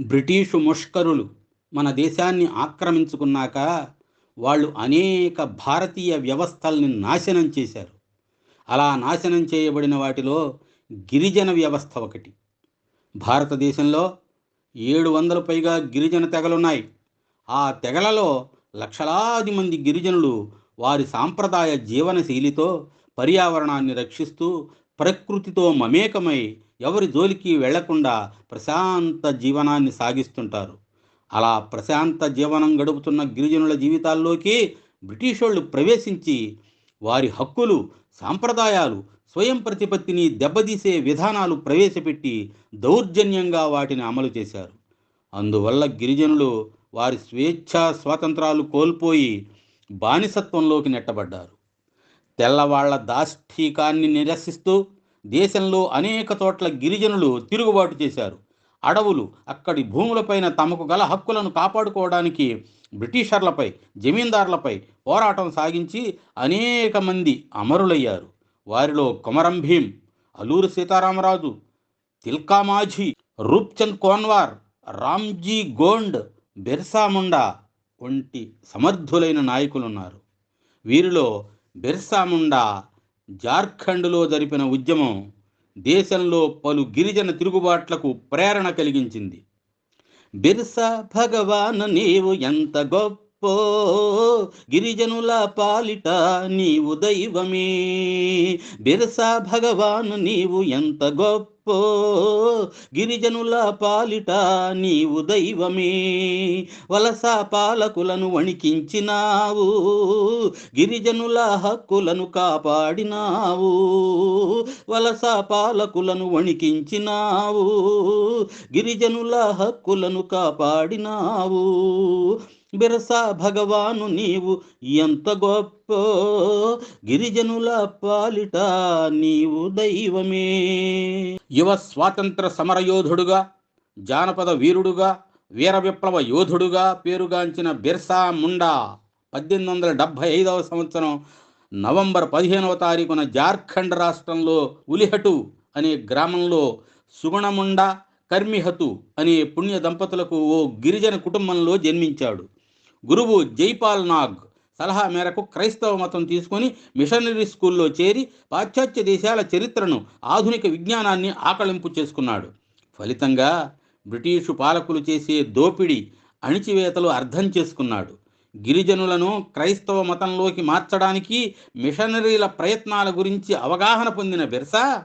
British ముష్కరులు మన దేశాన్ని ఆక్రమించుకున్నాక వాళ్ళు అనేక భారతీయ వ్యవస్థల్ని నాశనం చేశారు. అలా నాశనం చేయబడిన వాటిలో గిరిజన వ్యవస్థ ఒకటి. భారతదేశంలో ఏడు వందల పైగా గిరిజన తెగలున్నాయి. ఆ తెగలలో లక్షలాది మంది గిరిజనులు వారి సాంప్రదాయ జీవనశైలితో పర్యావరణాన్ని రక్షిస్తూ ప్రకృతితో మమేకమై ఎవరి జోలికి వెళ్ళకుండా ప్రశాంత జీవనాన్ని సాగిస్తుంటారు. అలా ప్రశాంత జీవనం గడుపుతున్న గిరిజనుల జీవితాల్లోకి బ్రిటిష్ వాళ్ళు ప్రవేశించి వారి హక్కులు సాంప్రదాయాలు స్వయం ప్రతిపత్తిని దెబ్బతీసే విధానాలు ప్రవేశపెట్టి దౌర్జన్యంగా వాటిని అమలు చేశారు. అందువల్ల గిరిజనులు వారి స్వేచ్ఛా స్వాతంత్రాలు కోల్పోయి బానిసత్వంలోకి నెట్టబడ్డారు. తెల్లవాళ్ళ దాష్టీకాన్ని నిరసిస్తూ దేశంలో అనేక చోట్ల గిరిజనులు తిరుగుబాటు చేశారు. అడవులు అక్కడి భూములపైన తమకు గల హక్కులను కాపాడుకోవడానికి బ్రిటిషర్లపై జమీందారులపై పోరాటం సాగించి అనేక మంది అమరులయ్యారు. వారిలో కొమరం భీం అల్లూరి సీతారామరాజు తిల్కామాఝీ రూప్చంద్ కోన్వార్ రామ్జీ గోండ్ బిర్సా ముండా వంటి సమర్థులైన నాయకులున్నారు. వీరిలో బిర్సా ముండా జార్ఖండ్లో జరిపిన ఉద్యమం దేశంలో పలు గిరిజన తిరుగుబాట్లకు ప్రేరణ కలిగించింది. బిర్సా భగవాన్ నీవు ఎంత గొప్ప గిరిజనుల పాలిట నీవు దైవమే. బిర్సా భగవాన్ నీవు ఎంత గొప్పో. గిరిజనుల పాలిట నీవు దైవమే. వలస పాలకులను వణికించినావు. గిరిజనుల హక్కులను కాపాడినావు. వలస పాలకులను వణికించినావు. గిరిజనుల హక్కులను కాపాడినావు. బిరసా భగవాను నీవు ఎంత గొప్ప గిరిజనుల పాలిట నీవు దైవమే. యువ స్వాతంత్ర సమరయోధుడుగా జానపద వీరుడుగా వీర విప్లవ యోధుడుగా పేరుగాంచిన బిర్సా ముండా పద్దెనిమిది వందల డెబ్భై ఐదవ సంవత్సరం నవంబర్ పదిహేనవ తారీఖున జార్ఖండ్ రాష్ట్రంలో ఉలిహటు అనే గ్రామంలో సుగుణముండ కర్మిహతు అనే పుణ్య దంపతులకు ఓ గిరిజన కుటుంబంలో జన్మించాడు. గురువు జైపాల్ నాగ్ సలహా మేరకు క్రైస్తవ మతం తీసుకొని మిషనరీ స్కూల్లో చేరి పాశ్చాత్య దేశాల చరిత్రను ఆధునిక విజ్ఞానాన్ని ఆకళింపు చేసుకున్నాడు. ఫలితంగా బ్రిటిషు పాలకులు చేసే దోపిడీ అణిచివేతలు అర్థం చేసుకున్నాడు. గిరిజనులను క్రైస్తవ మతంలోకి మార్చడానికి మిషనరీల ప్రయత్నాల గురించి అవగాహన పొందిన బిర్సా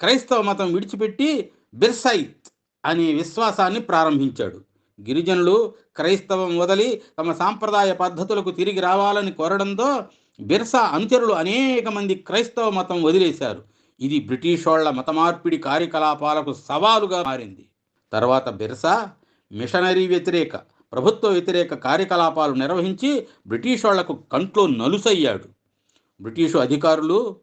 క్రైస్తవ మతం విడిచిపెట్టి బిర్సైత్ అనే విశ్వాసాన్ని ప్రారంభించాడు. గిరిజనులు క్రైస్తవం వదిలి తమ సాంప్రదాయ పద్ధతులకు తిరిగి రావాలని కోరడంతో బిర్సా అనుచరులు అనేక మంది క్రైస్తవ మతం వదిలేశారు. ఇది బ్రిటిష్ వాళ్ళ మతమార్పిడి కార్యకలాపాలకు సవాలుగా మారింది. తర్వాత బిర్సా మిషనరీ వ్యతిరేక ప్రభుత్వ వ్యతిరేక కార్యకలాపాలు నిర్వహించి బ్రిటిష్ వాళ్ళకు కంట్లో నలుసయ్యాడు. బ్రిటిషు అధికారులు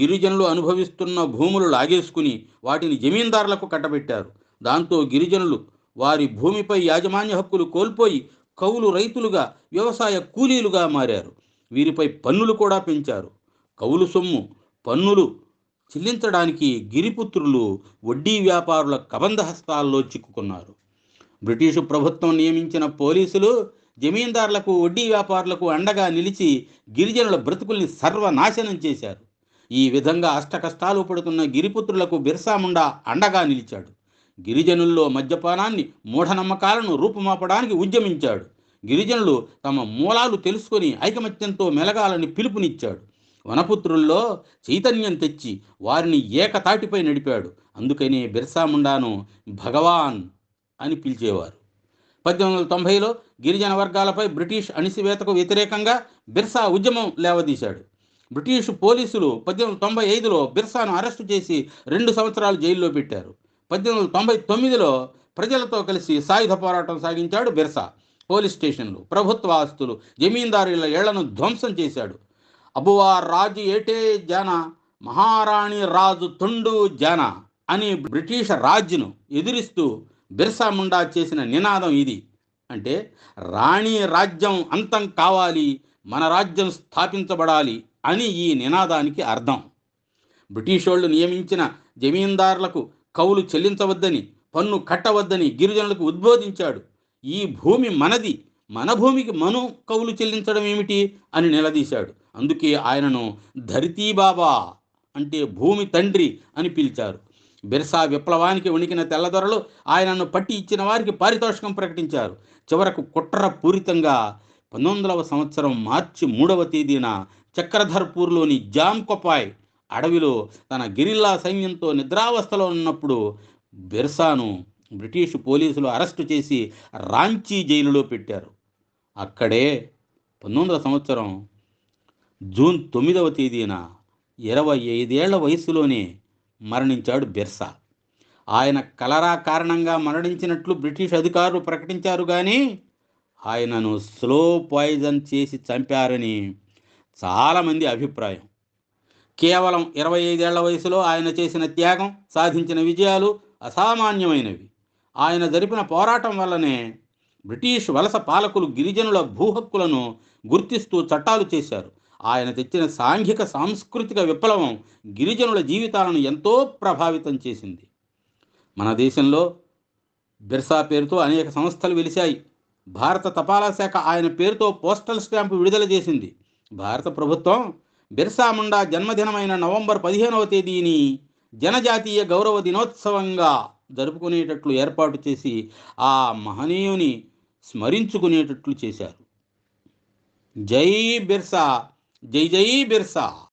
గిరిజనులు అనుభవిస్తున్న భూములు లాగేసుకుని వాటిని జమీందారులకు కట్టబెట్టారు. దాంతో గిరిజనులు వారి భూమిపై యాజమాన్య హక్కులు కోల్పోయి కౌలు రైతులుగా వ్యవసాయ కూలీలుగా మారారు. వీరిపై పన్నులు కూడా పెంచారు. కౌలు సొమ్ము పన్నులు చెల్లించడానికి గిరిపుత్రులు వడ్డీ వ్యాపారుల కబంధ హస్తాల్లో చిక్కుకున్నారు. బ్రిటిషు ప్రభుత్వం నియమించిన పోలీసులు జమీందారులకు వడ్డీ వ్యాపారులకు అండగా నిలిచి గిరిజనుల బ్రతుకుల్ని సర్వనాశనం చేశారు. ఈ విధంగా అష్టకష్టాలు పడుతున్న గిరిపుత్రులకు బిర్సాముండా అండగా నిలిచాడు. గిరిజనుల్లో మద్యపానాన్ని మూఢనమ్మకాలను రూపుమాపడానికి ఉద్యమించాడు. గిరిజనులు తమ మూలాలు తెలుసుకొని ఐకమత్యంతో మెలగాలని పిలుపునిచ్చాడు. వనపుత్రుల్లో చైతన్యం తెచ్చి వారిని ఏకతాటిపై నడిపాడు. అందుకనే బిర్సాముండాను భగవాన్ అని పిలిచేవారు. పద్దెనిమిది వందల తొంభైలో గిరిజన వర్గాలపై బ్రిటిష్ అణిసివేతకు వ్యతిరేకంగా బిర్సా ఉద్యమం లేవదీశాడు. బ్రిటిష్ పోలీసులు పద్దెనిమిది వందల తొంభై ఐదులో బిర్సాను అరెస్టు చేసి రెండు సంవత్సరాలు జైల్లో పెట్టారు. పద్దెనిమిది వందల తొంభై తొమ్మిదిలో ప్రజలతో కలిసి సాయుధ పోరాటం సాగించాడు బిర్సా పోలీస్ స్టేషన్లు. ప్రభుత్వ ఆస్తులు జమీందారుల ఇళ్ళను ధ్వంసం చేశాడు. అబువా రాజు ఏటే జాన మహారాణి రాజు తుండు జాన అని బ్రిటిష్ రాజును ఎదిరిస్తూ బిర్సా ముండా చేసిన నినాదం ఇది. అంటే రాణి రాజ్యం అంతం కావాలి మన రాజ్యం స్థాపించబడాలి అని ఈ నినాదానికి అర్థం. బ్రిటిష్ వాళ్ళు నియమించిన జమీందారులకు కౌలు చెల్లించవద్దని పన్ను కట్టవద్దని గిరిజనులకు ఉద్బోధించాడు. ఈ భూమి మనది. మన భూమికి మను కవులు చెల్లించడం ఏమిటి అని నిలదీశాడు. అందుకే ఆయనను ధరితీ బాబా అంటే భూమి తండ్రి అని పిలిచారు. బిర్సా విప్లవానికి వణికిన తెల్లదొరలు ఆయనను పట్టి ఇచ్చిన వారికి పారితోషికం ప్రకటించారు. చివరకు కుట్ర పూరితంగా పంతొమ్మిది సంవత్సరం మార్చి మూడవ తేదీన చక్రధర్పూర్లోని జామ్ కొపాయ్ అడవిలో తన గిరిల్లా సైన్యంతో నిద్రావస్థలో ఉన్నప్పుడు బిర్సాను బ్రిటిష్ పోలీసులు అరెస్టు చేసి రాంచీ జైలులో పెట్టారు. అక్కడే పంతొమ్మిది సంవత్సరం జూన్ తొమ్మిదవ తేదీన ఇరవై ఐదేళ్ళ వయసులోనే మరణించాడు బిర్సా. ఆయన కలరా కారణంగా మరణించినట్లు బ్రిటిష్ అధికారులు ప్రకటించారు కానీ ఆయనను స్లో పాయిజన్ చేసి చంపారని చాలామంది అభిప్రాయం. కేవలం ఇరవై ఐదేళ్ళ వయసులో ఆయన చేసిన త్యాగం సాధించిన విజయాలు అసామాన్యమైనవి. ఆయన జరిపిన పోరాటం వల్లనే బ్రిటిష్ వలస పాలకులు గిరిజనుల భూ హక్కులను గుర్తిస్తూ చట్టాలు చేశారు. ఆయన తెచ్చిన సాంఘిక సాంస్కృతిక విప్లవం గిరిజనుల జీవితాలను ఎంతో ప్రభావితం చేసింది. మన దేశంలో బిర్సా పేరుతో అనేక సంస్థలు వెలిశాయి. భారత తపాలా శాఖ ఆయన పేరుతో పోస్టల్ స్టాంపు విడుదల చేసింది. భారత ప్రభుత్వం బిర్సా ముండా జన్మదినమైన నవంబర్ పదిహేనవ తేదీని జనజాతీయ గౌరవ దినోత్సవంగా జరుపుకునేటట్లు ఏర్పాటు చేసి ఆ మహనీయుని స్మరించుకునేటట్లు చేశారు. జై బిర్సా జై జై బిర్సా.